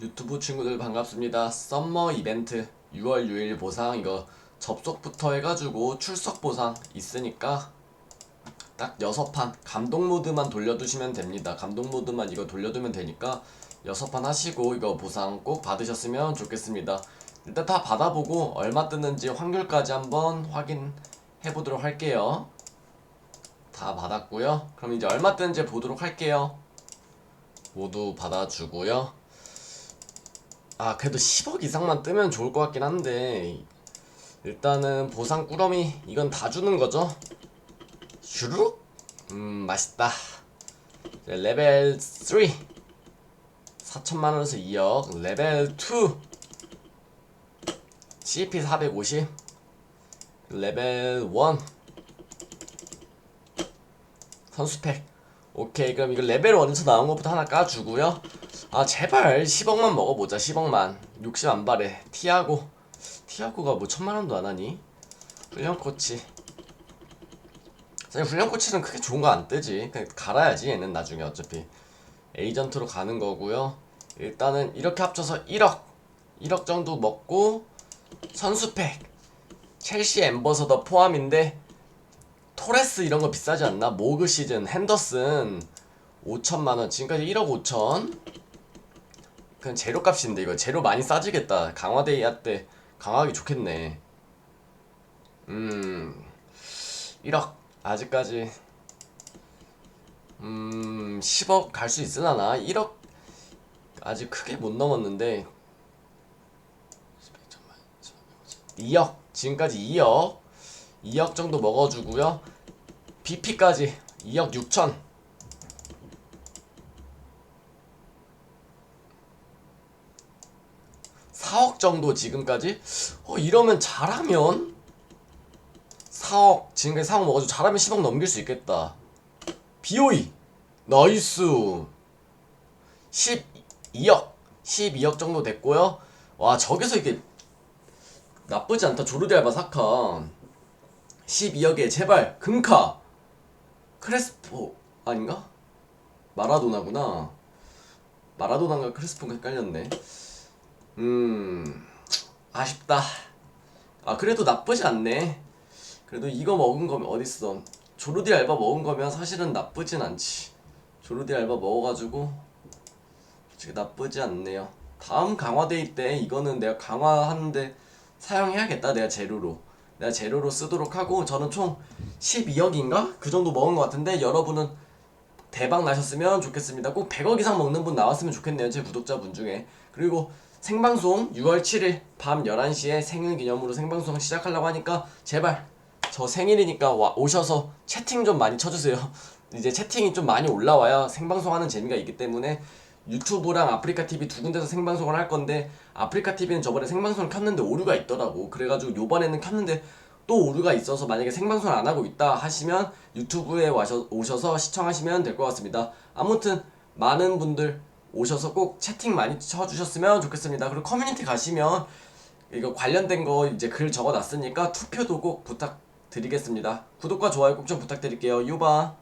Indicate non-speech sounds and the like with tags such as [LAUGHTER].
유튜브 친구들 반갑습니다. 썸머 이벤트 6월 6일 보상 이거 접속부터 해가지고 출석 보상 있으니까 딱 6판 감동 모드만 돌려두시면 됩니다. 감동 모드만 이거 돌려두면 되니까 6판 하시고 이거 보상 꼭 받으셨으면 좋겠습니다. 일단 다 받아보고 얼마 뜨는지 확률까지 한번 확인해 보도록 할게요. 다 받았고요. 그럼 이제 얼마 뜨는지 보도록 할게요. 모두 받아주고요. 아 그래도 10억 이상만 뜨면 좋을 것 같긴 한데 일단은 보상 꾸러미 이건 다 주는 거죠? 슈룩? 음 맛있다. 이제 레벨 3 4천만원에서 2억. 레벨 2 CP 450 레벨 1 선수팩 오케이 그럼 이거 레벨 1에서 나온 것부터 하나 까주고요. 아 제발 10억만 먹어보자 10억만. 욕심 안 바래. 티아고. 티아고가 뭐 천만원도 안 하니? 훈련 코치. 사실 훈련 코치는 크게 좋은 거 안 뜨지. 그냥 갈아야지 얘는 나중에 어차피. 에이전트로 가는 거고요. 일단은 이렇게 합쳐서 1억. 1억 정도 먹고 선수팩. 첼시 엠버서더 포함인데 토레스 이런 거 비싸지 않나? 모그 시즌 핸더슨 5천만 원 지금까지 1억 5천. 그냥 재료값인데 이거 재료 많이 싸지겠다. 강화데이야 때 강화하기 좋겠네. 음 1억 아직까지. 음 10억 갈 수 있으려나? 1억 아직 크게 못 넘었는데. 2억 지금까지 2억 2억 정도 먹어주고요. BP까지 2억 6천. 4억 정도 지금까지? 어 이러면 잘하면 4억 지금까지 4억 먹어주고 잘하면 10억 넘길 수 있겠다. BOE 나이스. 12억 12억 정도 됐고요. 와 저기서 이게 나쁘지 않다. 조르디 알바 사카 12억에 제발 금카. 크레스포 아닌가? 마라도나구나. 마라도나인가 크레스포가 헷갈렸네. 음 아쉽다. 아 그래도 나쁘지 않네. 그래도 이거 먹은 거면 어딨어. 조르디 알바 먹은 거면 사실은 나쁘진 않지. 조르디 알바 먹어가지고 솔직히 나쁘지 않네요. 다음 강화데이 때 이거는 내가 강화하는데 사용해야겠다 내가 재료로 내가 재료로 쓰도록 하고 저는 총 12억인가? 그 정도 먹은 것 같은데 여러분은 대박 나셨으면 좋겠습니다. 꼭 100억 이상 먹는 분 나왔으면 좋겠네요. 제 구독자분 중에. 그리고 생방송 6월 7일 밤 11시에 생일 기념으로 생방송 시작하려고 하니까 제발 저 생일이니까 와, 오셔서 채팅 좀 많이 쳐주세요. [LAUGHS] 이제 채팅이 좀 많이 올라와야 생방송 하는 재미가 있기 때문에 유튜브랑 아프리카 TV 두 군데서 생방송을 할 건데 아프리카 TV는 저번에 생방송을 켰는데 오류가 있더라고. 그래가지고 요번에는 켰는데 또 오류가 있어서 만약에 생방송을 안 하고 있다 하시면 유튜브에 와셔, 오셔서 시청하시면 될 것 같습니다. 아무튼 많은 분들 오셔서 꼭 채팅 많이 쳐주셨으면 좋겠습니다. 그리고 커뮤니티 가시면 이거 관련된 거 이제 글 적어놨으니까 투표도 꼭 부탁드리겠습니다. 구독과 좋아요 꼭 좀 부탁드릴게요. 유바.